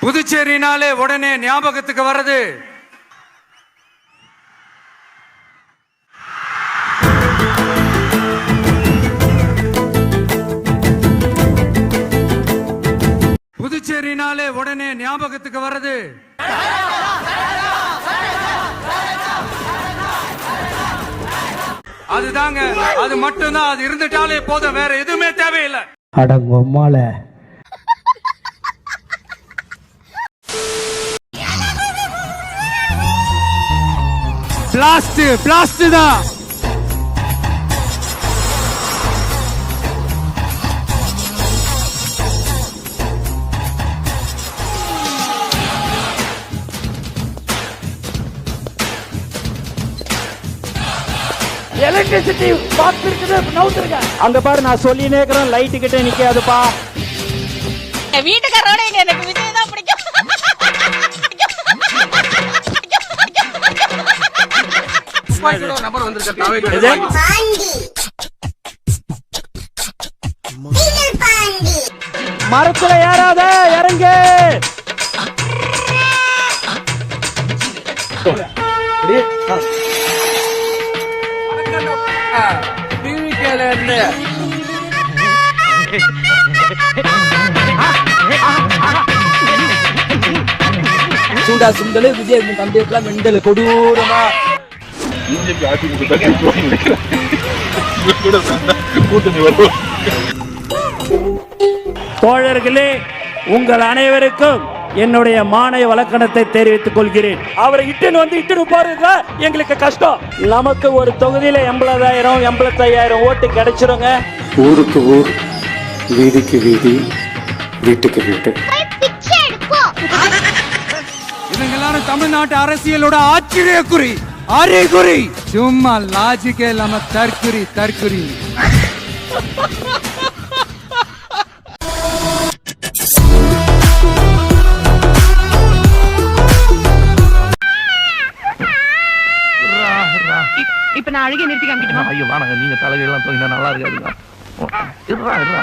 புதுச்சேரினாலே உடனே ஞாபகத்துக்கு வர்றது. புதுச்சேரினாலே உடனே ஞாபகத்துக்கு வர்றது. அதுதாங்க அது மட்டும்தான் அது இருந்துட்டாலே போதும் வேற எதுவுமே தேவையில்லை. அடங்கொம்மால பிளாஸ்ட் பிளாஸ்ட் தான் எலக்ட்ரிசிட்டி பாக்ஸ் இருக்குது நவுத்துருங்க. அங்க பாரு நான் சொல்லி நேக்கிறேன் லைட்டு கிட்ட நிக்காதுப்பா. என் வீட்டுக்காரோட எனக்கு மரத்துல ஏறாத இறங்க. சூடா சுண்டலு விஜய் தம்பிக்கெல்லாம் மெண்டல் கொடூரமா. அதிமுக கூட்டணி வரும். தோழர்களே உங்கள் அனைவருக்கும் என்னுடைய மானிய வழக்கணத்தை தெரிவித்துக் கொள்கிறேன். அவரை இட்டுன்னு வந்து இட்டுன்னு போறதுல எங்களுக்கு கஷ்டம். நமக்கு ஒரு தொகுதியில எண்பதாயிரம் எண்பத்தையாயிரம் ஓட்டு கிடைச்சிருங்க. ஊருக்கு ஊர் வீதிக்கு வீதி வீட்டுக்கு வீட்டு. இவங்க எல்லாரும் தமிழ்நாட்டு அரசியலோட ஆச்சரியக்குறி அறிகுறி சும்மா லாஜிக்கே இல்லாம தற்குறி தற்குறி இப்ப நான் அழுகி நிறுத்தி காமிக்கட்டுமா ஐயோ வாங்க நீங்க தலைகள்லாம் தூங்கினா நல்லா இருக்காதுங்க. இருடா இருடா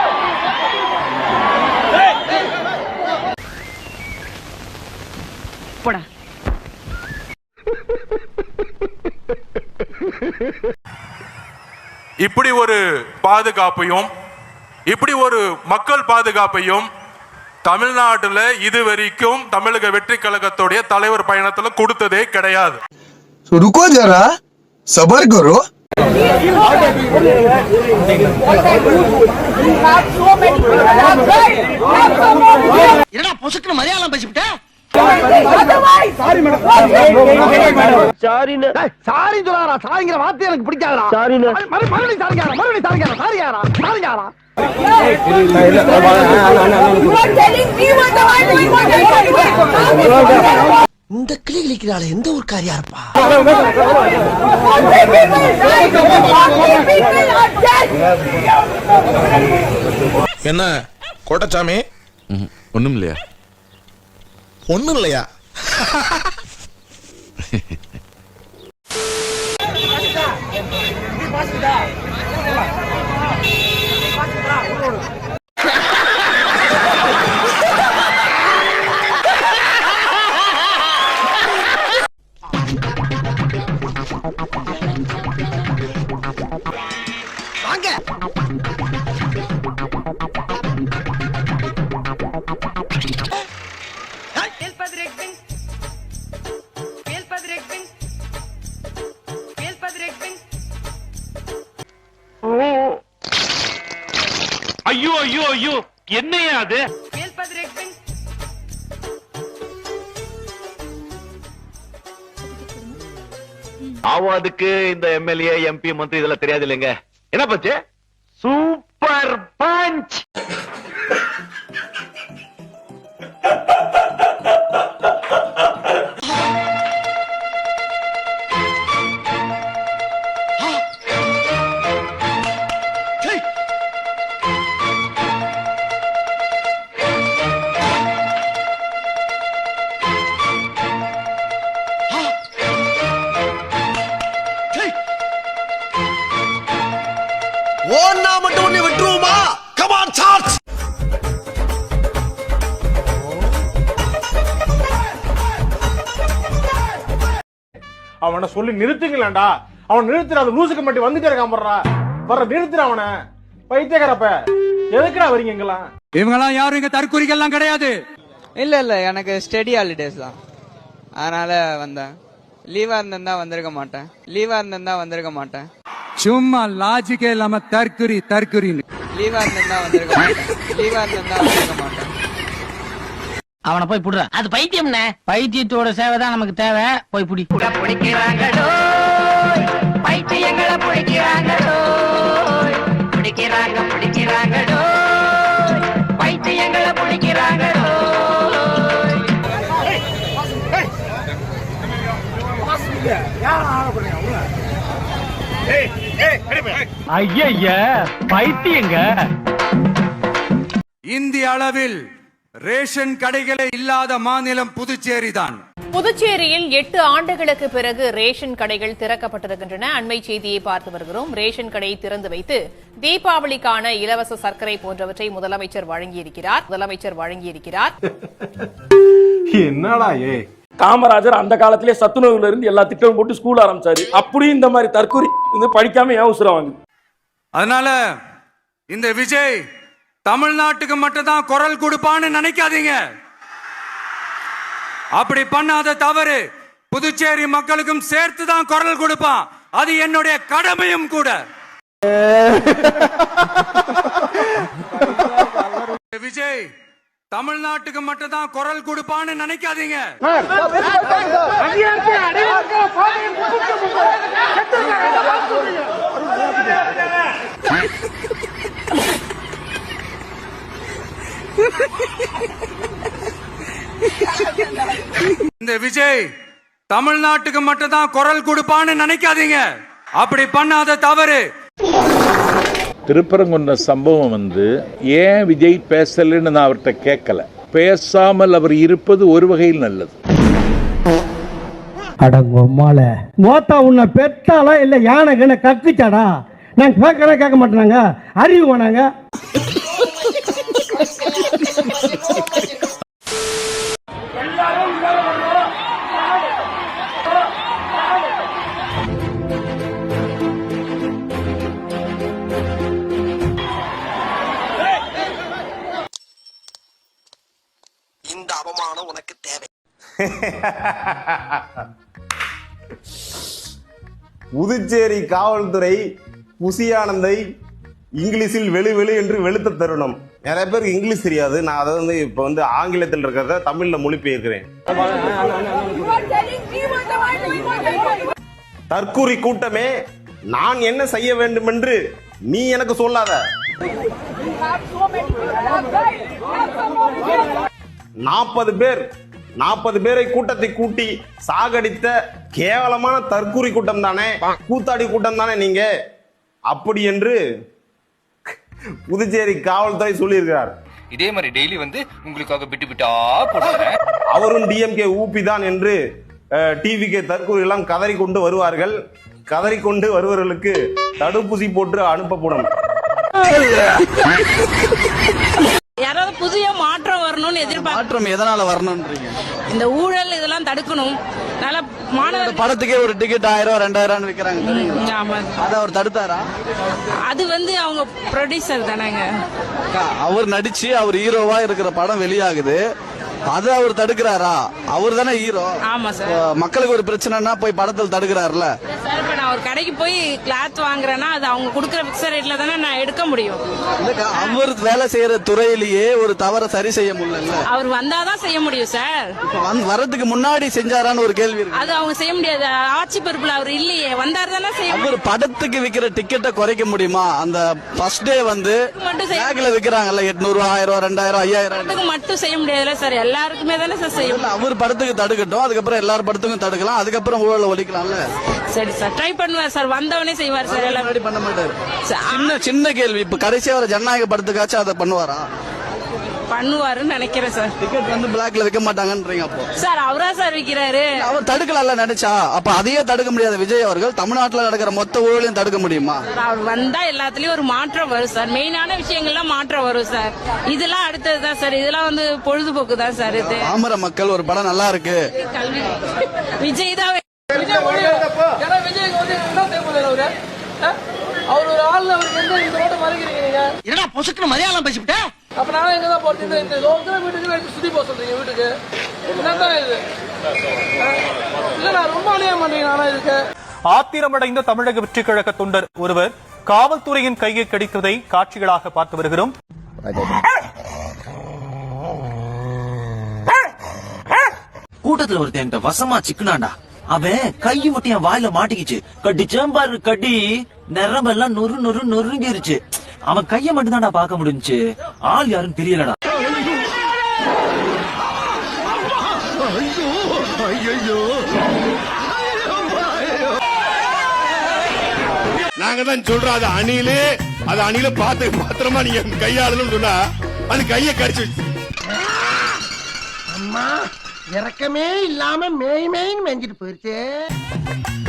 இப்படி ஒரு பாதுகாப்பையும் இப்படி ஒரு மக்கள் பாதுகாப்பையும் தமிழ்நாட்டில் இது வரைக்கும் தமிழக வெற்றி கழகத்துடைய தலைவர் பயணத்தில் கொடுத்ததே கிடையாது. ருக்கோ ஜரா? சபர் கரோ மலையாளம் பேசிவிட்டேன் பேசிவிட்ட சாரின்னு சாரி சொல்லாரா சாரிங்கிற வார்த்தை எனக்கு பிடிக்காதடா. சாரின்னு. மறு- மறுபடியும் சாரிக்காரா மறுபடியும் சாரிக்காரா சாரியாரா சாரியாரா இந்த கிளி கிளிக்கிறாள் எந்த ஊர்க்காரியா இருப்பா? என்ன கோட்டச்சாமி? ஒண்ணும் இல்லையா. ஒண்ணும் இல்லையா வாங்க ஐயோ ஐயோ ஐயோ. என்னையா அது? ஆவாதுக்கு இந்த எம்எல்ஏ எம்பி மந்திரி இதெல்லாம் தெரியாது இல்லைங்க. என்ன பச்சு? சூப்பர் ஓன்னா மட்டும் ஒண்ணு விட்டுருவோமா? கமான் சார்ஜ் அவனை சொல்லி நிறுத்துங்களேன்டா. அவன் நிறுத்துற அது லூசுக்கு மட்டும் வந்துட்டே இருக்கான் போடுறா வர நிறுத்துற அவனை. பைத்தியக்காரப்ப. எதுக்குடா வரீங்க இங்கெல்லாம்? இவங்கெல்லாம் யாரும் இங்க தற்குறிகள்லாம் கிடையாது. இல்ல இல்ல எனக்கு ஸ்டடி ஹாலிடேஸ் தான். அதனால வந்தேன். லீவா இருந்திருந்தா வந்திருக்க மாட்டேன். லீவா இருந்திருந்தா வந்திருக்க மாட்டேன். சும்மா லாஜிக்கே இல்லாம தற்குறி தற்குறின்னு லீவா இருந்திருந்தா வந்திருக்க மாட்டேன் லீவா இருந்திருந்தா வந்திருக்க மாட்டேன் அவனை போய் புடுற அது பைத்தியம்னே பைத்தியத்தோட சேவை தான் நமக்கு தேவை போய் புடி பிடிக்கிறாங்களோ பைத்தியங்களை பிடிக்கிறாங்களோ பிடிக்கிறாங்க பிடிக்கிறாங்களோ பைத்தியங்களை பிடிக்கிறாங்களோ ஐயா பைத்தியங்க. இந்திய அளவில் ரேஷன் கடைகளே இல்லாத மாநிலம் புதுச்சேரி தான் புதுச்சேரியில் எட்டு ஆண்டுகளுக்கு பிறகு ரேஷன் கடைகள் திறக்கப்பட்டிருக்கின்றன. அண்மை செய்தியை பார்த்து வருகிறோம். ரேஷன் கடை திறந்து வைத்து தீபாவளிக்கான இலவச சர்க்கரை போன்றவற்றை முதலமைச்சர் வழங்கியிருக்கிறார். முதலமைச்சர் வழங்கியிருக்கிறார். என்னடா ஏ? காமராஜர் அந்த காலத்திலே சத்துணவுல இருந்து எல்லா திட்டமும் போட்டு ஸ்கூல் ஆரம்பிச்சாரு. அப்படியும் இந்த மாதிரி தற்கொலை வந்து படிக்காம ஏன் உசுரம் வாங்குது? அதனால இந்த விஜய் தமிழ்நாட்டுக்கு மட்டும் தான் குரல் கொடுப்பான்னு நினைக்காதீங்க. அப்படி பண்ணாத தவறு புதுச்சேரி மக்களுக்கும் சேர்த்து தான் குரல் கொடுப்பான். அது என்னுடைய கடமையும் கூட. விஜய் தமிழ்நாட்டுக்கு மட்டும் தான் குரல் கொடுப்பான்னு நினைக்காதீங்க. இந்த விஜய் தமிழ்நாட்டுக்கு மட்டும் தான் குரல் கொடுப்பான்னு நினைக்காதீங்க. அப்படி பண்ணாத தவறு. திருப்பரங்குன்ற சம்பவம் வந்து ஏன் விஜய் பேசலன்னு நான் அவர்கிட்ட கேட்கல. பேசாமல் அவர் இருப்பது ஒரு வகையில் நல்லது. அடங்கொம்மால மோத்தா உன்னை பெத்தாலா இல்ல யானை கண்ணை கக்குச்சாடா? நான் கேட்கறேன் கேட்க மாட்டேனாங்க. அறிவு வேணாங்க. புதுச்சேரி காவல்துறை புசியானந்தை இங்கிலீஷில் வெளி வெளி என்று வெளுத்த தருணம். நிறைய பேருக்கு இங்கிலீஷ் தெரியாது. நான் அதை வந்து இப்போ வந்து ஆங்கிலத்தில் இருக்கிறத தமிழ்ல மொழிபெயர்க்கிறேன். தற்கூரி கூட்டமே நான் என்ன செய்ய வேண்டும் என்று நீ எனக்கு சொல்லாத. நாற்பது பேர் நாற்பது பேரை கூட்டத்தை கூட்டி சாகடித்த கேவலமான தற்கூரி கூட்டம் தானே? கூத்தாடி கூட்டம் தானே நீங்க? அப்படி என்று புதுச்சேரி காவல்துறை சொல்லியிருக்கிறார். இதே மாதிரி டெய்லி வந்து உங்களுக்காக விட்டு விட்டா போடுறேன் அவரும் டிஎம்கே ஊபி தான் என்று டிவிகே தற்கூரி எல்லாம் கதறி கொண்டு வருவார்கள். கதறி கொண்டு வருவர்களுக்கு தடுப்பூசி போட்டு அனுப்பப்படும். யாராவது புதிய மாற்றம் வரணும்னு எதிர்பார்க்க மாற்றம் எதனால வரணும்ன்றீங்க? இந்த ஊழல் இதெல்லாம் தடுக்கணும். நல்ல மாணவர் படத்துக்கே ஒரு டிக்கெட் ஆயிரம் ரெண்டாயிரம் விற்கிறாங்க ஆமா. அதை அவர் தடுத்தாரா? அது வந்து அவங்க ப்ரொடியூசர் தானேங்க. அவர் நடிச்சு அவர் ஹீரோவா இருக்கிற படம் வெளியாகுது. அதை அவர் தடுக்கிறாரா? அவர் தானே ஹீரோ ஆமா சார் மக்களுக்கு ஒரு பிரச்சனைனா போய் படத்தில் தடுக்கிறாருல. நான் ஒரு கடைக்கு போய் கிளாத் வாங்குறேன்னா அது அவங்க கொடுக்குற பிக்சர் ரேட்ல தானே நான் எடுக்க முடியும். அவர் வேலை செய்யற துறையிலேயே ஒரு தவறை சரி செய்ய முடியல அவர் வந்தாதான் செய்ய முடியும் சார் வரதுக்கு முன்னாடி செஞ்சாரான்னு ஒரு கேள்வி இருக்கு. அது அவங்க செய்ய முடியாது. ஆட்சி பொறுப்புல அவர் இல்லையே. வந்தார் தானே செய்ய அவர் படத்துக்கு விக்கிற டிக்கெட்டை குறைக்க முடியுமா? அந்த ஃபர்ஸ்ட் டே வந்து பேக்ல விக்கிறாங்கல்ல எட்நூறு ரூபா ஆயிரம் ரூபா ரெண்டாயிரம் ஐயாயிரம். மட்டும் செய்ய முடியாதுல்ல சார் எல்லாருக்குமே தானே சார் செய்ய இல்ல, அவர் படத்துக்கு தடுக்கட்டும். அதுக்கப்புறம் எல்லார் படத்துக்கும் தடுக்கலாம். அதுக்கப்புறம் ஊழல ஒழிக்கலாம்ல. சரி சார். ட்ரை பண்ணுவார் சார். வந்தவனே செய்வார் சார். எல்லாம். முன்னாடி பண்ண மாட்டாரு. சின்ன சின்ன கேள்வி. இப்ப கடைசியா வர ஜனநாயக படத்துக்காச்சும் அதை பண்ணுவாரா? பண்ணுவாருன்னு நினைக்கிறேன் சார். டிக்கெட் வந்து பிளாக்ல வைக்க மாட்டாங்கன்றீங்க அப்போ. சார் அவரா சார் விக்கிறாரு? அவர் தடுக்கல நினைச்சா அப்ப அதையே தடுக்க முடியாத விஜய் அவர்கள். தமிழ்நாட்டுல நடக்கிற மொத்த ஊழலையும் தடுக்க முடியுமா? அவர் வந்தா எல்லாத்துலயும் ஒரு மாற்றம் வரும் சார். மெயினான விஷயங்கள்லாம் மாற்றம் வரும் சார். இதெல்லாம் அடுத்ததுதான் சார். இதெல்லாம் வந்து பொழுதுபோக்கு தான் சார் இது. பாமர மக்கள் ஒரு படம் நல்லா இருக்கு. கல்வி. விஜய் தான் அவர்? ஒரு ஆள் அவருக்கு எந்த இந்த ரோட்டை மறைக்கிறீங்க நீங்க. என்னடா பொசுக்குன்னு மலையாளம் பேசிவிட்ட? அப்ப நான் எங்க தான் போறது. இந்த லோக்கல் வீட்டுக்கு எடுத்து சுத்தி போக சொல்றீங்க வீட்டுக்கு. என்னதான் இது? இல்ல நான் ரொம்ப அழிய மாட்டேங்க நானா இதுக்கு. ஆத்திரமடைந்த தமிழக வெற்றி கழக தொண்டர் ஒருவர் காவல்துறையின் கையை கடித்ததை காட்சிகளாக பார்த்து வருகிறோம். கூட்டத்துல ஒருத்தன் வசமா சிக்கனாண்டா அவன் கை மட்டும் என் வாயில மாட்டிக்கிச்சு. கடிச்சேன் பாரு கடி நரம்பெல்லாம் நொறு நொறு நொறுங்கிருச்சு. அவன் கைய மட்டும் தான்டா பார்க்க முடிஞ்சுச்சு. ஆள் யாருன்னு தெரியலடா. நாங்க தான் சொல்றோம் அது அணிலு அது அணில பார்த்து பத்திரமா நீங்க கையாளணும்னு சொன்னா அது கையை கடிச்சு அம்மா இறக்கமே இல்லாம மேய் மேய்னு மேஞ்சிட்டு போயிருச்சே.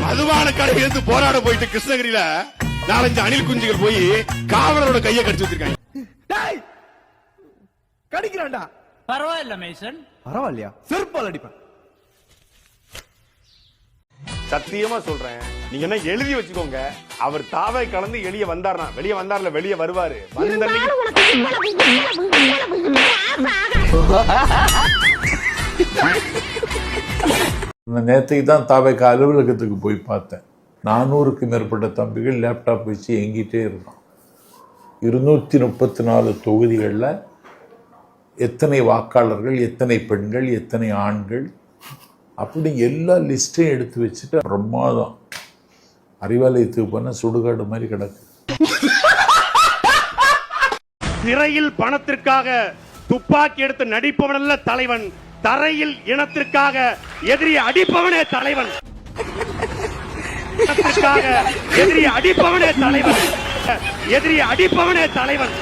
மதுபான கடையில இருந்து போராட போயிட்டு கிருஷ்ணகிரியில நாலஞ்சு அணில் குஞ்சுகள் போய் காவலரோட கையை கடிச்சு வச்சிருக்காங்க. கடிக்கிறான்டா. பரவாயில்ல மேசன் பரவாயில்லையா? செருப்பால் அடிப்பேன். சத்தியமா சொல்றேன். நீங்க என்ன எழுதி வச்சுக்கோங்க. அவர் தாவை கலந்து எளிய வந்தார்னா வெளியே வந்தார்ல வெளியே வருவாரு. வந்த அன்னைக்கு நேற்றுக்கு தான் தாவைக்கு அலுவலகத்துக்கு போய் பார்த்தேன். நானூறுக்கு மேற்பட்ட தம்பிகள் லேப்டாப் வச்சு எங்கிட்டே இருந்தான் இருநூற்றி முப்பத்தி நாலு தொகுதிகளில் எத்தனை வாக்காளர்கள் எத்தனை பெண்கள் எத்தனை ஆண்கள் அப்படி எல்லா லிஸ்ட்டையும் எடுத்து வச்சுட்டு பிரம்மாதம். அறிவாலயத்துக்கு போனால் சுடுகாடு மாதிரி கிடக்கு. திரையில் பணத்திற்காக துப்பாக்கி எடுத்து நடிப்பவனல்ல தலைவன். தரையில் இனத்திற்காக எதிரி அடிப்பவனே தலைவன். இனத்திற்காக எதிரி அடிப்பவனே தலைவன். எதிரி அடிப்பவனே தலைவன்.